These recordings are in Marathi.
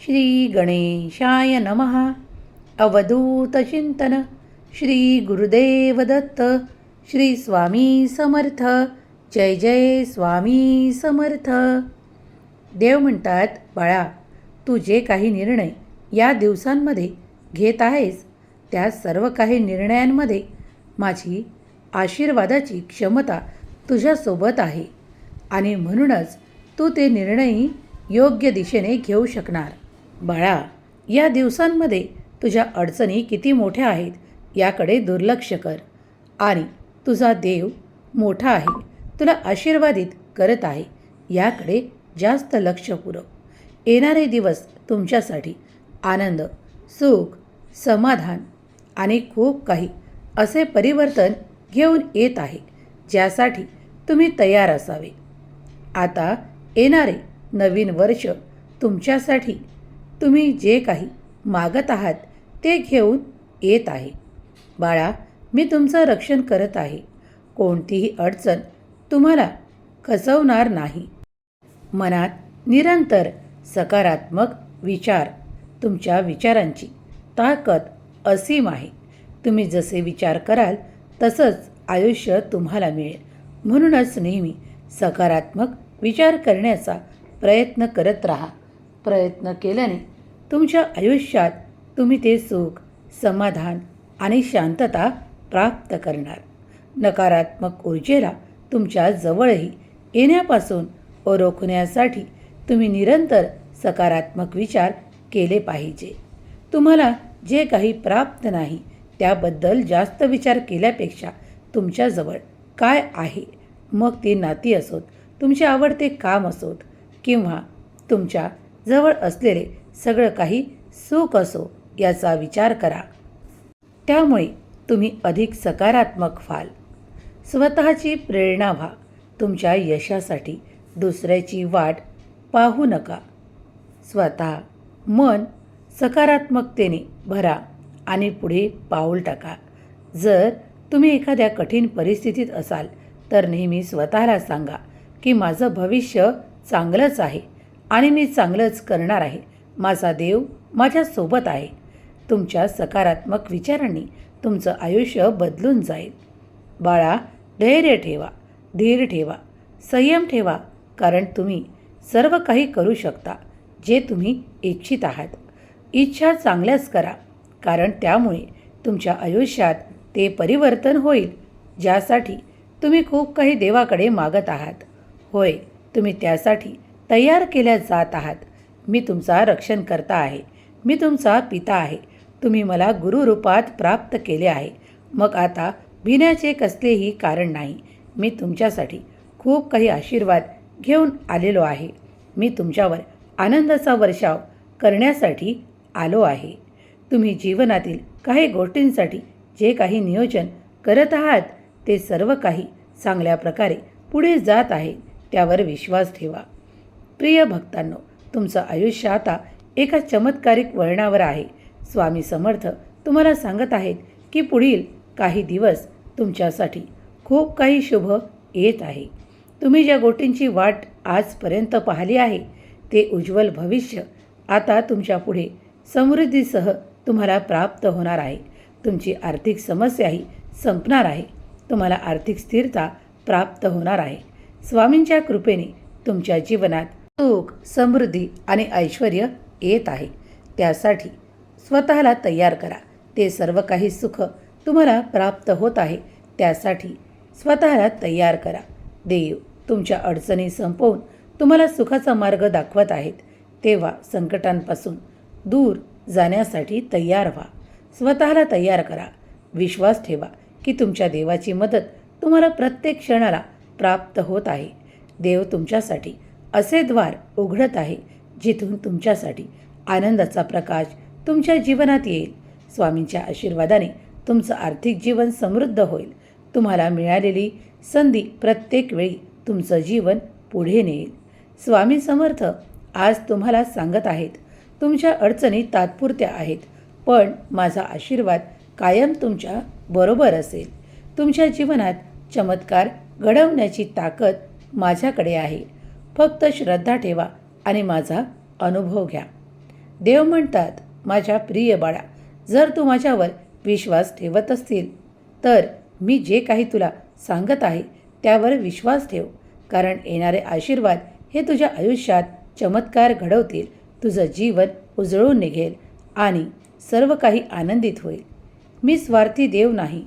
श्री गणेशाय नमः। अवधूतचिंतन श्री गुरुदेव दत्त श्री स्वामी समर्थ। जय जय स्वामी समर्थ। देव म्हणतात बाळा तू जे काही निर्णय या दिवसांमध्ये घेत आहेस त्या सर्व काही निर्णयांमध्ये माझी आशीर्वादाची क्षमता तुझ्यासोबत आहे आणि म्हणूनच तू ते निर्णयही योग्य दिशेने घेऊ शकणार. बाळा या दिवसांमध्ये तुझ्या अडचणी किती मोठ्या आहेत याकडे दुर्लक्ष कर. आणि तुझा देव मोठा आहे तुला आशीर्वादित करत आहे याकडे जास्त लक्ष पुरव. येणारे दिवस तुमच्यासाठी आनंद सुख समाधान आणि खूप काही असे परिवर्तन घेऊन येत आहे ज्यासाठी तुम्ही तयार असावे. आता येणारे नवीन वर्ष तुमच्यासाठी तुम्ही जे काही मागत आहात ते घेऊन येत आहे. बाळा मी तुमचं रक्षण करत आहे. कोणतीही अडचण तुम्हाला खचवणार नाही. मनात निरंतर सकारात्मक विचार. तुमच्या विचारांची ताकद असीम आहे. तुम्ही जसे विचार कराल तसंच आयुष्य तुम्हाला मिळेल. म्हणूनच नेहमी सकारात्मक विचार करण्याचा प्रयत्न करत राहा. प्रयत्न केल्याने तुमच्या आयुष्यात तुम्ही ते सुख समाधान आणि शांतता प्राप्त करणार. नकारात्मक ऊर्जेला तुमच्या जवळही येण्यापासून रोखण्यासाठी तुम्ही निरंतर सकारात्मक विचार केले पाहिजे. तुम्हाला जे काही प्राप्त नाही त्याबद्दल जास्त विचार केल्यापेक्षा तुमच्याजवळ काय आहे? मग ती नाती असोत तुमचे आवडते काम असोत किंवा तुमच्या जवळ असलेले सगळं काही सुख असो याचा विचार करा. त्यामुळे तुम्ही अधिक सकारात्मक व्हाल. स्वतःची प्रेरणा व्हा. तुमच्या यशासाठी दुसऱ्याची वाट पाहू नका. स्वतः मन सकारात्मकतेने भरा आणि पुढे पाऊल टाका. जर तुम्ही एखाद्या कठीण परिस्थितीत असाल तर नेहमी स्वतःला सांगा की माझं भविष्य चांगलंच आहे. आणि मी चांगलंच करणार आहे. माझा देव माझ्यासोबत आहे. तुमच्या सकारात्मक विचारांनी तुमचं आयुष्य बदलून जाईल. बाळा धैर्य ठेवा धीर ठेवा संयम ठेवा कारण तुम्ही सर्व काही करू शकता जे तुम्ही इच्छित आहात. इच्छा चांगल्याच करा कारण त्यामुळे तुमच्या आयुष्यात ते परिवर्तन होईल ज्यासाठी तुम्ही खूप काही देवाकडे मागत आहात. होय तुम्ही त्यासाठी तयार केल्या जात आहात. मी तुमचा रक्षण करता आहे. मी तुमचा पिता आहे. तुम्ही मला गुरुरूपात प्राप्त केले आहे. मग आता भिण्याचे कसलेही कारण नाही. मी तुमच्यासाठी खूप काही आशीर्वाद घेऊन आलेलो आहे. मी तुमच्यावर आनंदाचा वर्षाव करण्यासाठी आलो आहे. तुम्ही जीवनातील काही गोष्टींसाठी जे काही नियोजन करत आहात ते सर्व काही चांगल्या प्रकारे पुढे जात आहे त्यावर विश्वास ठेवा. प्रिय भक्तांनो तुमचं आयुष्य आता एका चमत्कारिक वळणावर आहे. स्वामी समर्थ तुम्हाला सांगत आहेत की पुढील काही दिवस तुमच्यासाठी खूप काही शुभ येत आहे. तुम्ही ज्या गोष्टींची वाट आजपर्यंत पाहिली आहे ते उज्ज्वल भविष्य आता तुमच्यापुढे समृद्धीसह तुम्हाला प्राप्त होणार आहे. तुमची आर्थिक समस्याही संपणार आहे. तुम्हाला आर्थिक स्थिरता प्राप्त होणार आहे. स्वामींच्या कृपेने तुमच्या जीवनात सुख समृद्धी आणि ऐश्वर येत आहे. त्यासाठी स्वतःला तयार करा. ते सर्व काही सुख तुम्हाला प्राप्त होत आहे. त्यासाठी स्वतःला तयार करा. देव तुमच्या अडचणी संपवून तुम्हाला सुखाचा मार्ग दाखवत आहेत. तेव्हा संकटांपासून दूर जाण्यासाठी तयार व्हा. स्वतःला तयार करा. विश्वास ठेवा की तुमच्या देवाची मदत तुम्हाला प्रत्येक क्षणाला प्राप्त होत आहे. देव तुमच्यासाठी असे द्वार उघडत आहे जिथून तुमच्यासाठी आनंदाचा प्रकाश तुमच्या जीवनात येईल. स्वामींच्या आशीर्वादाने तुमचं आर्थिक जीवन समृद्ध होईल. तुम्हाला मिळालेली संधी प्रत्येक वेळी तुमचं जीवन पुढे नेईल. स्वामी समर्थ आज तुम्हाला सांगत आहेत तुमच्या अडचणी तात्पुरत्या आहेत पण माझा आशीर्वाद कायम तुमच्या बरोबर असेल. तुमच्या जीवनात चमत्कार घडवण्याची ताकद माझ्याकडे आहे. फक्त श्रद्धा ठेवा आणि माझा अनुभव घ्या. देव म्हणतात माझ्या प्रिय बाळा जर तू माझ्यावर विश्वास ठेवत असतील तर मी जे काही तुला सांगत आहे त्यावर विश्वास ठेव. कारण येणारे आशीर्वाद हे तुझ्या आयुष्यात चमत्कार घडवतील तुझं जीवन उजळून निघेल आणि सर्व काही आनंदित होईल. मी स्वार्थी देव नाही.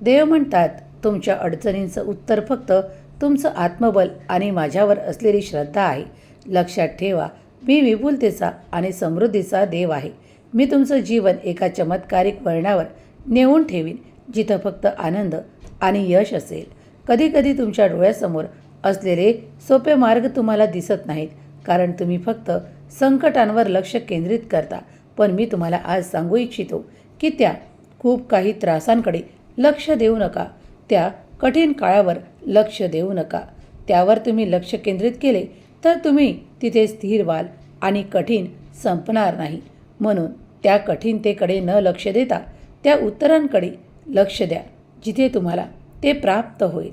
देव म्हणतात तुमच्या अडचणींचं उत्तर फक्त तुमचं आत्मबल आणि माझ्यावर असलेली श्रद्धा आहे. लक्षात ठेवा मी विपुलतेचा आणि समृद्धीचा देव आहे. मी तुमचं जीवन एका चमत्कारिक वळणावर नेऊन ठेवीन जिथं फक्त आनंद आणि यश असेल. कधीकधी तुमच्या डोळ्यासमोर असलेले सोपे मार्ग तुम्हाला दिसत नाहीत कारण तुम्ही फक्त संकटांवर लक्ष केंद्रित करता. पण मी तुम्हाला आज सांगू इच्छितो की त्या खूप काही त्रासांकडे लक्ष देऊ नका. त्या कठीण काळावर लक्ष देऊ नका. त्यावर तुम्ही लक्ष केंद्रित केले तर तुम्ही तिथे स्थिर व्हाल आणि कठीण संपणार नाही. म्हणून त्या कठीणतेकडे न लक्ष देता त्या उत्तरांकडे लक्ष द्या जिथे तुम्हाला ते प्राप्त होईल.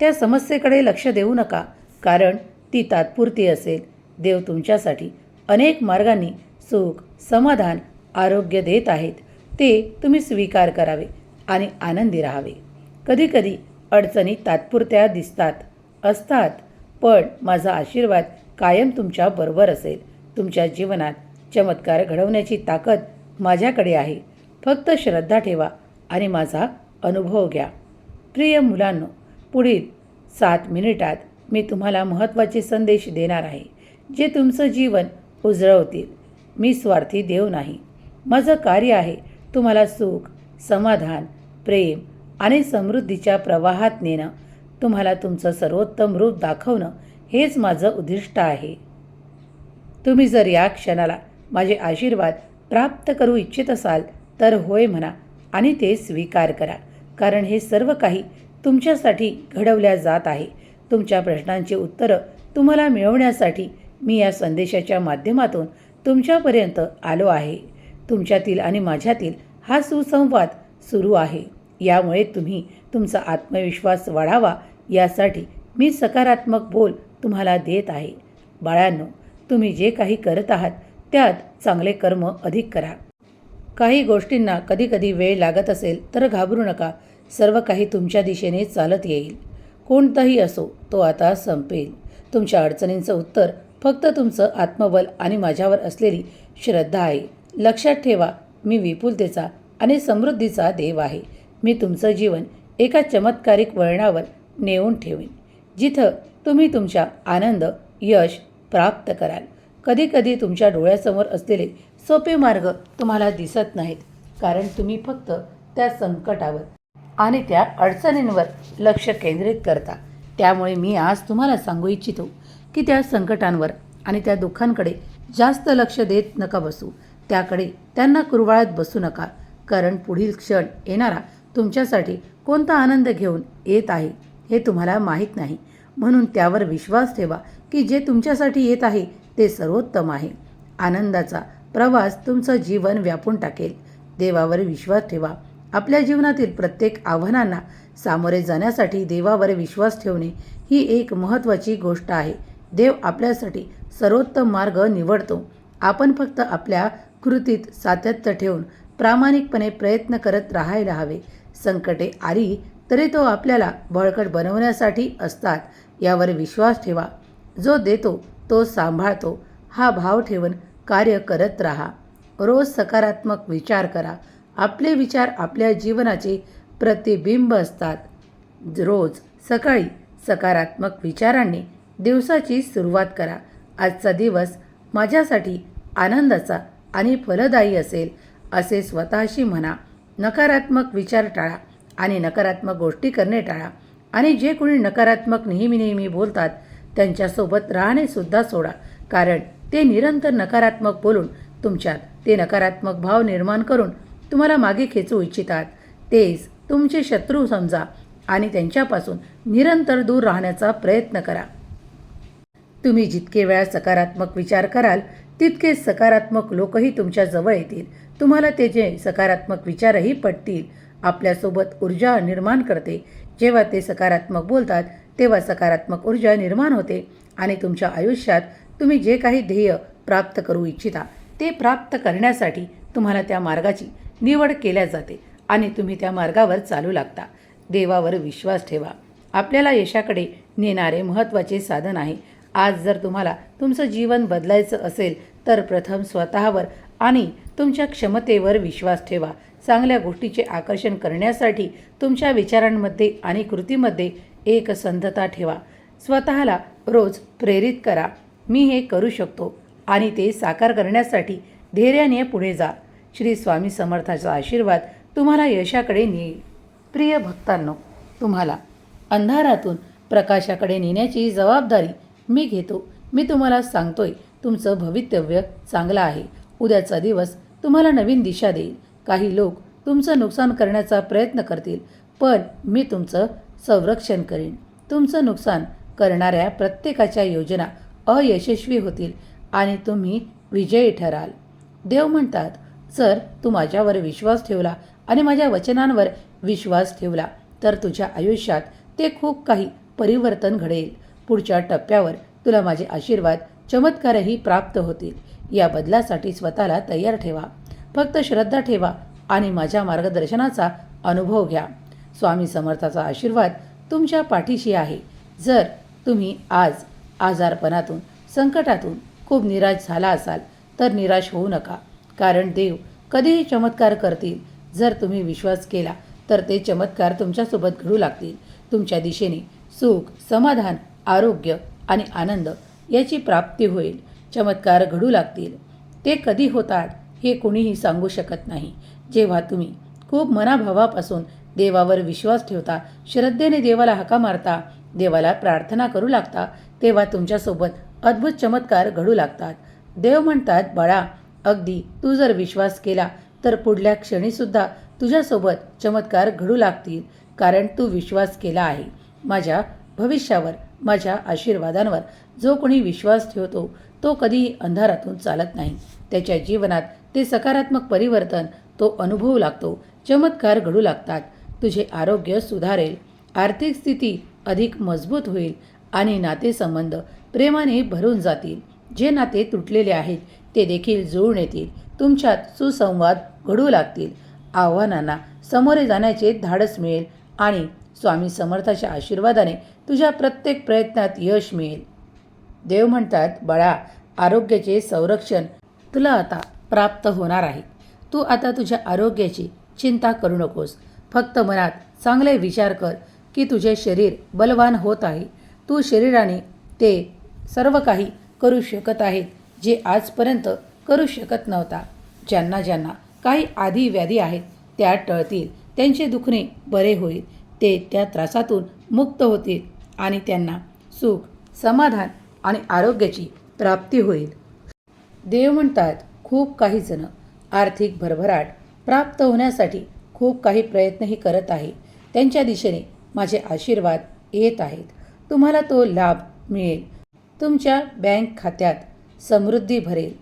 त्या समस्येकडे लक्ष देऊ नका कारण ती तात्पुरती असेल. देव तुमच्यासाठी अनेक मार्गांनी सुख समाधान आरोग्य देत आहेत. ते तुम्ही स्वीकार करावे आणि आनंदी राहावे. कधीकधी अडचणी तात्पुरत्या दिसतात असतात पण माझा आशीर्वाद कायम तुमच्या बरोबर असेल. तुमच्या जीवनात चमत्कार घडवण्याची ताकद माझ्याकडे आहे. फक्त श्रद्धा ठेवा आणि माझा अनुभव घ्या. प्रिय मुलांनो पुढील सात मिनिटात मी तुम्हाला महत्त्वाचे संदेश देणार आहे जे तुमचं जीवन उजळवतील. मी स्वार्थी देव नाही. माझं कार्य आहे तुम्हाला सुख समाधान प्रेम आणि समृद्धीच्या प्रवाहात नेणं तुम्हाला तुमचं सर्वोत्तम रूप दाखवणं हेच माझं उद्दिष्ट आहे. तुम्ही जर या क्षणाला माझे आशीर्वाद प्राप्त करू इच्छित असाल तर होय म्हणा आणि ते स्वीकार करा. कारण हे सर्व काही तुमच्यासाठी घडवल्या जात आहे. तुमच्या प्रश्नांची उत्तरं तुम्हाला मिळवण्यासाठी मी या संदेशाच्या माध्यमातून तुमच्यापर्यंत आलो आहे. तुमच्यातील आणि माझ्यातील हा सुसंवाद सुरू आहे. यामुळे तुम्ही तुमचा आत्मविश्वास वाढावा यासाठी मी सकारात्मक बोल तुम्हाला देत आहे. बाळांनो तुम्ही जे काही करत आहात त्यात चांगले कर्म अधिक करा. काही गोष्टींना कधीकधी वेळ लागत असेल तर घाबरू नका. सर्व काही तुमच्या दिशेने चालत येईल. कोणताही असो तो आता संपेल. तुमच्या अडचणींचं उत्तर फक्त तुमचं आत्मबल आणि माझ्यावर असलेली श्रद्धा आहे. लक्षात ठेवा मी विपुलतेचा आणि समृद्धीचा देव आहे. मी तुमचं जीवन एका चमत्कारिक वळणावर नेऊन ठेवीन जिथं तुम्ही तुमच्या आनंद यश प्राप्त कराल. कधीकधी तुमच्या डोळ्यासमोर असलेले सोपे मार्ग तुम्हाला दिसत नाहीत कारण तुम्ही फक्त त्या संकटावर आणि त्या अडचणींवर लक्ष केंद्रित करता. त्यामुळे मी आज तुम्हाला सांगू इच्छितो की त्या संकटांवर आणि त्या दुःखांकडे जास्त लक्ष देत नका बसू. त्याकडे त्यांना कुरवाळत बसू नका कारण पुढील क्षण येणारा तुमच्यासाठी कोणता आनंद घेऊन येत आहे हे तुम्हाला माहीत नाही. म्हणून त्यावर विश्वास ठेवा की जे तुमच्यासाठी येत आहे ते सर्वोत्तम आहे. आनंदाचा प्रवास तुमचं जीवन व्यापून टाकेल. देवावर विश्वास ठेवा. आपल्या जीवनातील प्रत्येक आव्हानांना सामोरे जाण्यासाठी देवावर विश्वास ठेवणे ही एक महत्त्वाची गोष्ट आहे. देव आपल्यासाठी सर्वोत्तम मार्ग निवडतो. आपण फक्त आपल्या कृतीत सातत्य ठेवून प्रामाणिकपणे प्रयत्न करत राहायला हवे. संकटे आली तरी तो आपल्याला बळकट बनवण्यासाठी असतात यावर विश्वास ठेवा. जो देतो तो सांभाळतो. हा भाव ठेवून कार्य करत राहा. रोज सकारात्मक विचार करा. आपले विचार आपल्या जीवनाचे प्रतिबिंब असतात. रोज सकाळी सकारात्मक विचारांनी दिवसाची सुरुवात करा. आजचा दिवस माझ्यासाठी आनंदाचा आणि फलदायी असेल असे स्वतःशी म्हणा. नकारात्मक विचार टाळा आणि नकारात्मक गोष्टी करणे टाळा. आणि जे कोणी नकारात्मक नेहमी नेहमी बोलतात त्यांच्यासोबत राहणेसुद्धा सोडा. कारण ते निरंतर नकारात्मक बोलून तुमच्यात ते नकारात्मक भाव निर्माण करून तुम्हाला मागे खेचू इच्छितात. तेच तुमचे शत्रू समजा आणि त्यांच्यापासून निरंतर दूर राहण्याचा प्रयत्न करा. तुम्ही जितके वेळा सकारात्मक विचार कराल तितके सकारात्मक लोकही तुमच्या जवळ येतील. तुम्हाला ते जे सकारात्मक विचारही पटतील. आपल्यासोबत ऊर्जा निर्माण करते. जेव्हा ते सकारात्मक बोलतात तेव्हा सकारात्मक ऊर्जा निर्माण होते आणि तुमच्या आयुष्यात तुम्ही जे काही ध्येय प्राप्त करू इच्छिता ते प्राप्त करण्यासाठी तुम्हाला त्या मार्गाची निवड केल्या जाते आणि तुम्ही त्या मार्गावर चालू लागता. देवावर विश्वास ठेवा. आपल्याला यशाकडे नेणारे महत्त्वाचे साधन आहे. आज जर तुम्हाला तुमचं जीवन बदलायचं असेल तर प्रथम स्वतःवर आणि तुमच्या क्षमतेवर विश्वास ठेवा. चांगल्या गोष्टीचे आकर्षण करण्यासाठी तुमच्या विचारांमध्ये आणि कृतीमध्ये एक संधता ठेवा. स्वतःला रोज प्रेरित करा. मी हे करू शकतो आणि ते साकार करण्यासाठी धैर्याने पुढे जा. श्री स्वामी समर्थाचा आशीर्वाद तुम्हाला यशाकडे नेईल प्रिय भक्तांनो तुम्हाला अंधारातून प्रकाशाकडे नेण्याची जबाबदारी मी घेतो. मी तुम्हाला सांगतोय तुमचं भवितव्य चांगलं आहे. उद्याचा दिवस तुम्हाला नवीन दिशा देईल. काही लोक तुमचं नुकसान करण्याचा प्रयत्न करतील पण मी तुमचं संरक्षण करीन. तुमचं नुकसान करणाऱ्या प्रत्येकाच्या योजना अयशस्वी होतील आणि तुम्ही विजयी ठराल. देव म्हणतात जर तू माझ्यावर विश्वास ठेवला आणि माझ्या वचनांवर विश्वास ठेवला तर तुझ्या आयुष्यात ते खूप काही परिवर्तन घडेल. पुढच्या टप्प्यावर तुला माझे आशीर्वाद चमत्कारही प्राप्त होतील. या बदलासाठी स्वतःला तयार ठेवा. फक्त श्रद्धा ठेवा आणि माझ्या मार्गदर्शनाचा अनुभव घ्या. स्वामी समर्थाचा आशीर्वाद तुमच्या पाठीशी आहे. जर तुम्ही आज आजारपणातून संकटातून खूप निराश झाला असाल तर निराश होऊ नका. कारण देव कधीही चमत्कार करतील. जर तुम्ही विश्वास केला तर ते चमत्कार तुमच्यासोबत घडू लागतील. तुमच्या दिशेने सुख समाधान आरोग्य आणि आनंद याची प्राप्ती होईल. चमत्कार घडू लागतील. ते कधी होतात हे कोणीही सांगू शकत नाही. जेव्हा तुम्ही खूप मनाभावापासून देवावर विश्वास ठेवता श्रद्धेने देवाला हाका मारता देवाला प्रार्थना करू लागता तेव्हा तुमच्यासोबत अद्भुत चमत्कार घडू लागतात. देव म्हणतात बाळा अगदी तू जर विश्वास केला तर पुढल्या क्षणीसुद्धा तुझ्यासोबत चमत्कार घडू लागतील कारण तू विश्वास केला आहे. माझ्या भविष्यावर माझ्या आशीर्वादांवर जो कोणी विश्वास ठेवतो तो कधीही अंधारातून चालत नाही. त्याच्या जीवनात ते सकारात्मक परिवर्तन तो अनुभवू लागतो चमत्कार घडू लागतात. तुझे आरोग्य सुधारेल आर्थिक स्थिती अधिक मजबूत होईल आणि नातेसंबंध प्रेमाने भरून जातील. जे नाते तुटलेले आहेत ते देखील जुळून येतील. तुमच्यात सुसंवाद घडू लागतील. आव्हानांना सामोरे जाण्याचे धाडस मिळेल आणि स्वामी समर्थाच्या आशीर्वादाने तुझ्या प्रत्येक प्रयत्नात यश मिळेल. देव म्हणतात बाळा आरोग्याचे संरक्षण तुला आता प्राप्त होणार आहे. तू आता तुझ्या आरोग्याची चिंता करू नकोस. फक्त मनात चांगले विचार कर की तुझे शरीर बलवान होत आहे. तू शरीराने ते सर्व काही करू शकत आहेत जे आजपर्यंत करू शकत नव्हता. ज्यांना ज्यांना काही आधी व्याधी आहेत त्या टळतील. त्यांचे दुखणे बरे होईल. ते त्या त्रासातून मुक्त होतील आणि त्यांना सुख समाधान आणि आरोग्याची प्राप्ती होईल. देव म्हणतात खूप काही जण आर्थिक भरभराट प्राप्त होण्यासाठी खूप काही प्रयत्नही करत आहे. त्यांच्या दिशेने माझे आशीर्वाद येत आहेत. तुम्हाला तो लाभ मिळेल. तुमच्या बँक खात्यात समृद्धी भरेल.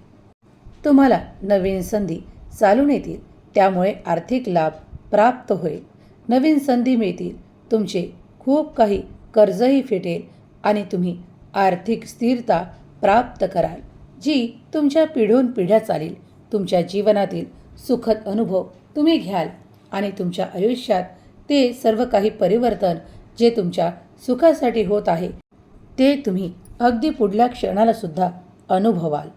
तुम्हाला नवीन संधी चालून येतील. त्यामुळे आर्थिक लाभ प्राप्त होईल. नवीन संधी मिळतील. तुमचे खूप काही कर्जही फेटेल आणि तुम्ही आर्थिक स्थिरता प्राप्त कराल जी तुमच्या पिढून पिढ्या चालेल. तुमच्या जीवनातील सुखद अनुभव तुम्ही घ्याल आणि तुमच्या आयुष्यात ते सर्व काही परिवर्तन जे तुमच्या सुखासाठी होत आहे ते तुम्ही अगदी पुढल्या क्षणाला सुद्धा अनुभवाल.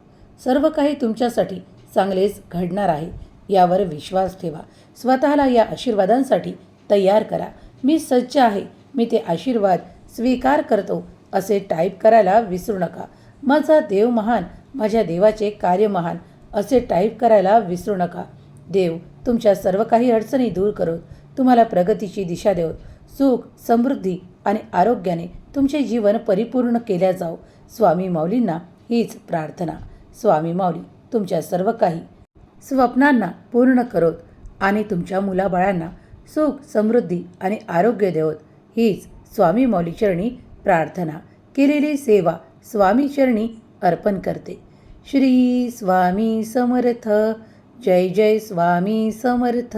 सर्व काही तुमच्यासाठी चांगलेच घडणार आहे यावर विश्वास ठेवा. स्वतःला या आशीर्वादांसाठी तयार करा. मी सज्ज आहे. मी ते आशीर्वाद स्वीकार करतो असे टाईप करायला विसरू नका. माझा देव महान माझ्या देवाचे कार्य महान असे टाईप करायला विसरू नका. देव तुमच्या सर्व काही अडचणी दूर करोत तुम्हाला प्रगतीची दिशा देवत सुख समृद्धी आणि आरोग्याने तुमचे जीवन परिपूर्ण केल्या जाओ स्वामी माऊलींना हीच प्रार्थना. स्वामी माऊली तुमच्या सर्व काही स्वप्नांना पूर्ण करोत आणि तुमच्या मुलाबाळांना सुख समृद्धी आणि आरोग्य देवत. हीच स्वामी मौलीचरणी प्रार्थना. केलेली सेवा स्वामी चरणी अर्पण करते. श्री स्वामी समर्थ. जय जय स्वामी समर्थ.